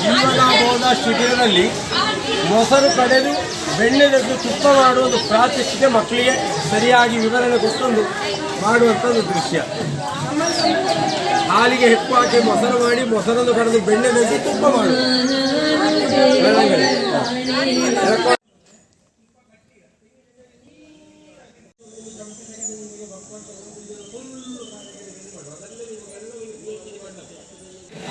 ಜೀವನಾಬೋಧ ಶಿಬಿರದಲ್ಲಿ ಮೊಸರು ಕಡೆದು ಬೆಣ್ಣೆ ತೆಗೆದು ತುಪ್ಪ ಮಾಡುವುದು ಒಂದು ಪ್ರಾತ್ಯಕ್ಷಿಕೆ ಮಕ್ಕಳಿಗೆ ಸರಿಯಾಗಿ ವಿವರಣೆ ಕೊಟ್ಟೊಂದು ಮಾಡುವಂಥದ್ದು ದೃಶ್ಯ. ಹಾಲಿಗೆ ಹೆಪ್ಪು ಹಾಕಿ ಮೊಸರು ಮಾಡಿ ಮೊಸರನ್ನು ಕಡೆದು ಬೆಣ್ಣೆ ತೆಗೆದು ತುಪ್ಪ ಮಾಡುವುದು.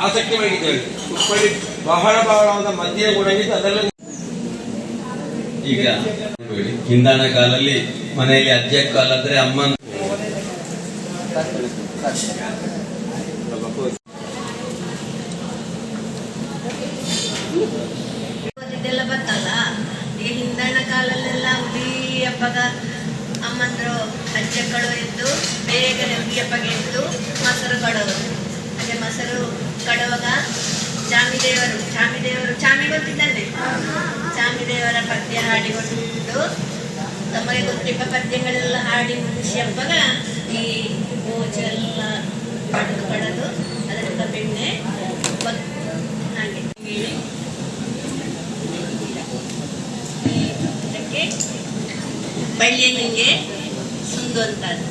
ಆಸಕ್ತಿ ವಹಿದ್ದೇವೆ ತುಪ್ಪಡಿ ಬಹಳ ಬಹಳವಾದ ಮಧ್ಯೆ ಗುಣವಿದ್ದು ಅದರಲ್ಲಿ ಈಗ ಹಿಂದಾನ ಕಾಲಲ್ಲಿ ಮನೆಯಲ್ಲಿ ಅಜ್ಜ ಕಾಲಾದ್ರೆ ಅಮ್ಮನ ಇದೆಲ್ಲ ಬಂತಲ್ಲ ಈಗ ಹಿಂದಣ ಕಾಲಲ್ಲೆಲ್ಲ ಉಡಿ ಹಬ್ಬಗ ಅಮ್ಮಂದ್ರು ಅಜ್ಜಕ್ಕಳು ಎದ್ದು ಬೇಗನೆ ಉಡಿ ಹಬ್ಬಗೆ ಎದ್ದು ಮೊಸರು ಕಡೋದು ಅದೇ ಮೊಸರು ಕಡುವಾಗ ಚಾಮಿದೇವರು ಚಾಮಿದೇವರು, ಚಾಮಿ ಗೊತ್ತಿದ್ದಾನೆ ಚಾಮಿದೇವರ ಪದ್ಯ ಹಾಡಿಕೊಂಡು ತಮಗೆ ಗೊತ್ತಿಪ್ಪ ಪದ್ಯಗಳೆಲ್ಲ ಹಾಡಿ ಮನುಷ್ಯ ಹಬ್ಬಗ ಈ ಗೋಚು ಎಲ್ಲ ಪಡೆದು ಕಡದು ಅದರಿಂದ ಬೆಣ್ಣೆ ಹಾಗೆ ಹೇಳಿ. ಇದಕ್ಕೆ ಸುಂದೊಂತದ್ದು ರಾಜೀವಲೋಚನ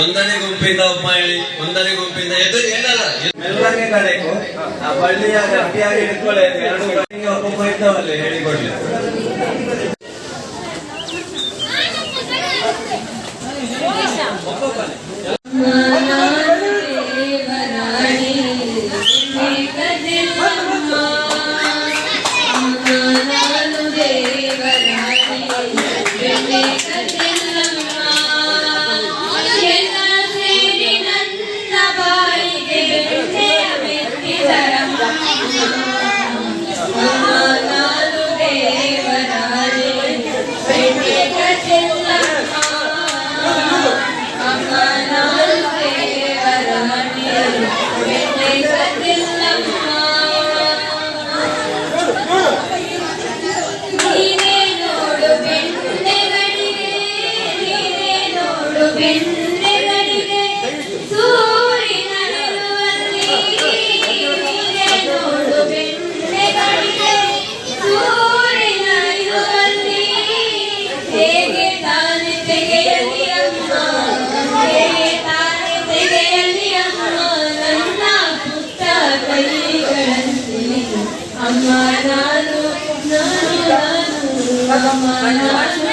ಒಂದನೇ ಗುಂಪಿಂದ ಒಬ್ಬ ಹೇಳಿ ಒಂದನೇ ಗುಂಪಿಂದ ಎದುರು ಏನಲ್ಲ ಮೆಲ್ಲನೆ ಕಡೆಗೂ ಆ ಬಳ್ಳಿಯ ಗಟ್ಟಿಯಾಗಿ ಹಿಡ್ಕೊಳ್ಳಿ ಎರಡು ಗಟ್ಟಿಗೆ ಒಬ್ಬೊಬ್ಬ ಇದ್ದವಲ್ಲಿ ಹೇಳಿಕೊಡ್ಲಿ. ನೀನೇ మనాను మనాను మనాను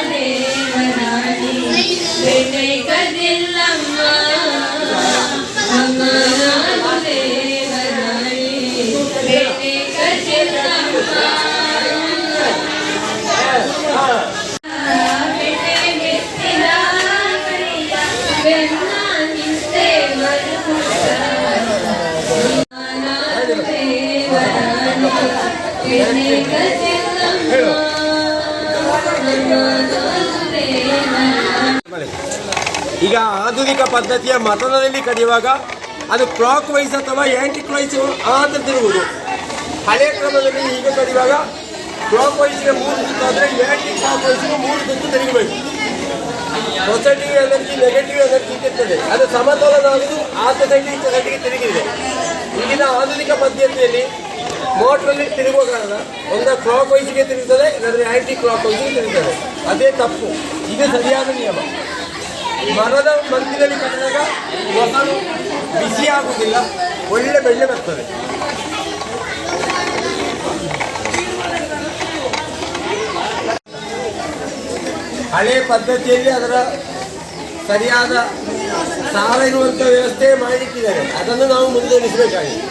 ಈಗ ಆಧುನಿಕ ಪದ್ಧತಿಯ ಮತದಲ್ಲಿ ಕಡಿಯುವಾಗ ಅದು ಕ್ಲಾಕ್ ವೈಸ್ ಅಥವಾ ಆಂಟಿ ಕ್ಲಾಕ್ ಆದಂತಿರುವುದು. ಹಳೆ ಕ್ರಮದಲ್ಲಿ ಈಗ ಕಡಿಯುವಾಗ ಕ್ಲಾಕ್ ವೈಸ್ಗೆ ಮೂರು ಸುತ್ತು ಆದರೆ ಆಂಟಿ ಕ್ಲಾಕ್ ವೈಸ್ಗೆ ಮೂರು ಸುತ್ತು ತಿರುಗಬೇಕು ಪಾಸಿಟಿವ್ ಎನರ್ಜಿ ನೆಗೆಟಿವ್ ಎನರ್ಜಿ ಇರ್ತದೆ ಅದು ಸಮತೋಲನ ಆಗುವುದು ಆತ ಸೈಡ್ ತಿರುಗಿದೆ. ಈಗಿನ ಆಧುನಿಕ ಪದ್ಧತಿಯಲ್ಲಿ ಮೋಟ್ರಲ್ಲಿ ತಿರುಗುವ ಕಾರಣ ಒಂದು ಕ್ಲಾಕ್ ವೈಸ್ಗೆ ತಿರುಗುತ್ತದೆ ಇಲ್ಲದ್ರೆ ಆಂಟಿ ಕ್ಲಾಕ್ ವೈಸ್ಗೆ ತಿರುಗುತ್ತದೆ ಅದೇ ತಪ್ಪು. ಇದು ಸರಿಯಾದ ನಿಯಮ. ಮರದ ಮಂದಿರಲ್ಲಿ ಕಟ್ಟಿದಾಗ ಮೊಸರು ಬಿಸಿ ಆಗುವುದಿಲ್ಲ ಒಳ್ಳೆ ಬೆಳ್ಳೆ ಬರ್ತದೆ. ಹಳೆ ಪದ್ಧತಿಯಲ್ಲಿ ಅದರ ಸರಿಯಾದ ಸಾಲ ಇರುವಂಥ ವ್ಯವಸ್ಥೆ ಮಾಡಿಟ್ಟಿದ್ದಾರೆ. ಅದನ್ನು ನಾವು ಮುಂದುವರಿಸಬೇಕಾಗಿದೆ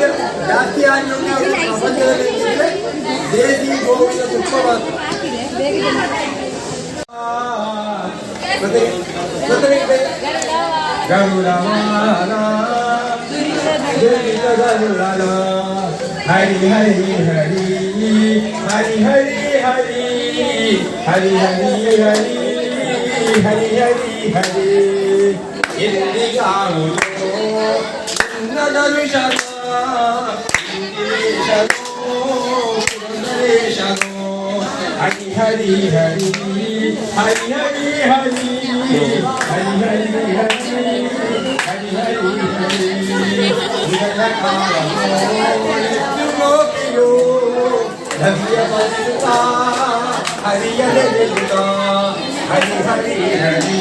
ಮೌಲ್ಯ ಜಾಸ್ತಿ ಆಗಿರುವುದು ಪ್ರಪಂಚದಲ್ಲಿ ಏನಿದೆ? ದೇಸಿ ಗೋವಿನ ತುಪ್ಪ ಮಾತ್ರ ಮತ್ತೆ ಮತ್ತೆ ಗರುಡಮಾಲ ದುರಿತ ಗರುಡನ ಹರಿ ಹರಿ ಹರಿ ಹರಿ ಹರಿ ಹರಿ ಹರಿ ಹರಿ ಹರಿ ಹರಿ ಹರಿ ಹರಿ ಎಂದಿಗಾಗುವುದು హరి హరి హరి హరి హరి హరి హరి హరి హరి హరి హరికారో ధవ్యపదుతా హరియలుతా హరి హరి హరి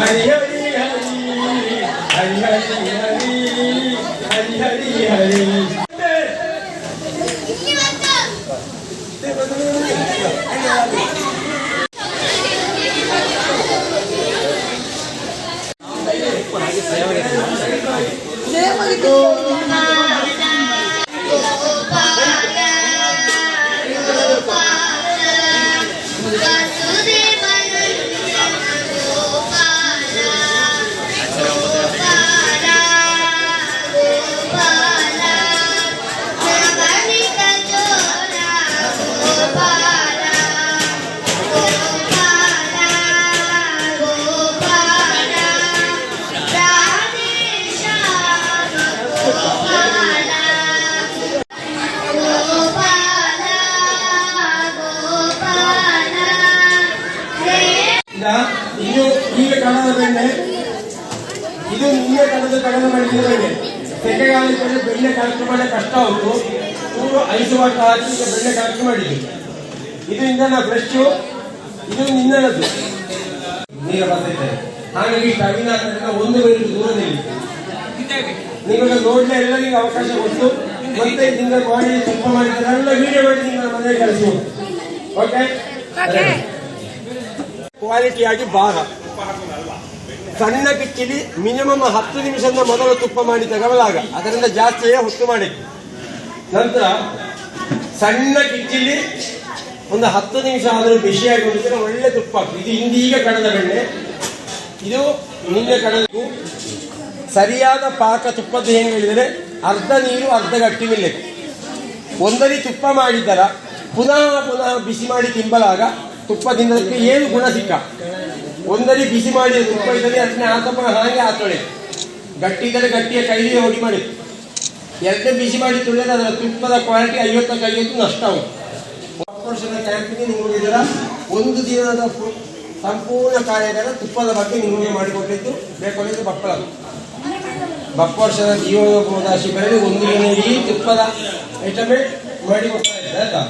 హరి హరి హరి హరి హరి 厉害厉害厉害 ಇದು ನಿನ್ನೆ ಕಳೆದು ಕಡಿಮೆ ಮಾಡಿದ್ದೇವೆ ಬೆಣ್ಣೆ ಸೆಕೆಗಾಲದಲ್ಲಿ ಬೆಣ್ಣೆ ಕಲೆಕ್ಟ್ ಮಾಡಲಿಕ್ಕೆ ಕಷ್ಟ ಉಂಟು. ಮೂರು ಐದು ವಾರ ಹಾಕಿ ಬೆಣ್ಣೆ ಕಲೆಕ್ಟ್ ಮಾಡಿದ್ವಿ ಇದು ಇಂಧನ ಫ್ರೆಶ್ ಇದು ಇಂಧನದ್ದು ನೀರ ಬರ್ತಿದೆ ಹಾಗಾಗಿ ಸ್ಟವಿನ ಒಂದು ಮೀಟರ್ ದೂರ ದೂರದಲ್ಲಿ ನೀವೆಲ್ಲ ನೋಡ್ಲೇ ಎಲ್ಲರಿಗೂ ಅವಕಾಶ ಕೊಟ್ಟು ಮತ್ತೆ ನಿಮಗೆ ಮಾಡಿ ಸ್ವಲ್ಪ ಮಾಡಿದ್ರೆ ಎಲ್ಲ ವಿಡಿಯೋ ಮಾಡಿ ನಿಮ್ಮ ಮನೆಗೆ ಕಳಿಸಿ. ಓಕೆ ಕ್ವಾಲಿಟಿಯಾಗಿ ಭಾಗ ಸಣ್ಣ ಕಿಚ್ಚಿಲಿ ಮಿನಿಮಮ್ ಹತ್ತು ನಿಮಿಷದ ಮೊದಲು ತುಪ್ಪ ಮಾಡಿ ತಗೊಳ್ಳಾಗ ಅದರಿಂದ ಜಾಸ್ತಿಯೇ ಹುಟ್ಟು ಮಾಡಿ ನಂತರ ಸಣ್ಣ ಕಿಚ್ಚಿಲಿ ಒಂದು ಹತ್ತು ನಿಮಿಷ ಆದರೂ ಬಿಸಿಯಾಗಿ ಉಳಿದ್ರೆ ಒಳ್ಳೆ ತುಪ್ಪ. ಇದು ಇಂದೀಗ ಕಡದ ಬೆಣ್ಣೆ. ಇದು ನಿನ್ನೆ ಕಡಲು ಸರಿಯಾದ ಪಾಕ ತುಪ್ಪದ್ದು ಏನು ಹೇಳಿದರೆ ಅರ್ಧ ನೀರು, ಅರ್ಧ ಗಟ್ಟಿ ಮಿಲ್ಲೆಟ್ ಒಂದರಿ ತುಪ್ಪ ಮಾಡಿದ್ದರ ಪುನಃ ಪುನಃ ಬಿಸಿ ಮಾಡಿ ತಿಂಬಲಾಗ ತುಪ್ಪದಿಂದ ಏನು ಗುಣ ಸಿಕ್ಕ? ಒಂದರಿ ಬಿಸಿ ಮಾಡಿ ಇದ್ದರೆ ಅದನ್ನ ಆತಪ್ಪ ಹಾಗೆ ಆತೊಳೆ ಗಟ್ಟಿ ಇದ್ದರೆ ಗಟ್ಟಿಯ ಕೈಲಿಯೇ ಹೊಡಿ ಮಾಡಿ. ಎರಡನೇ ಬಿಸಿ ಮಾಡಿ ತುಳಿದ್ರೆ ಅದರ ತುಪ್ಪದ ಕ್ವಾಲಿಟಿ ಐವತ್ತಕ್ಕೆ ಐವತ್ತು ನಷ್ಟ ವರ್ಷದ ಕ್ಯಾಂಪಿಗೆ ನಿಮಗೆ ಇದರ ಒಂದು ದಿನದ ಸಂಪೂರ್ಣ ಕಾರ್ಯಗಳ ತುಪ್ಪದ ಬಗ್ಗೆ ನಿಮಗೆ ಮಾಡಿಕೊಟ್ಟಿದ್ದು. ಬೇಕೊಂಡಿದ್ದು ಬಪ್ಪಳ. ಬಪ್ಪರ್ಷದ ಜೀವನೋಪದ ಶಿಬಿರದಲ್ಲಿ ಒಂದು ದಿನ ಈ ತುಪ್ಪದ ಐಟಮೇ ಮಾಡಿಕೊಡ್ತಾ ಇದ್ದಾರೆ.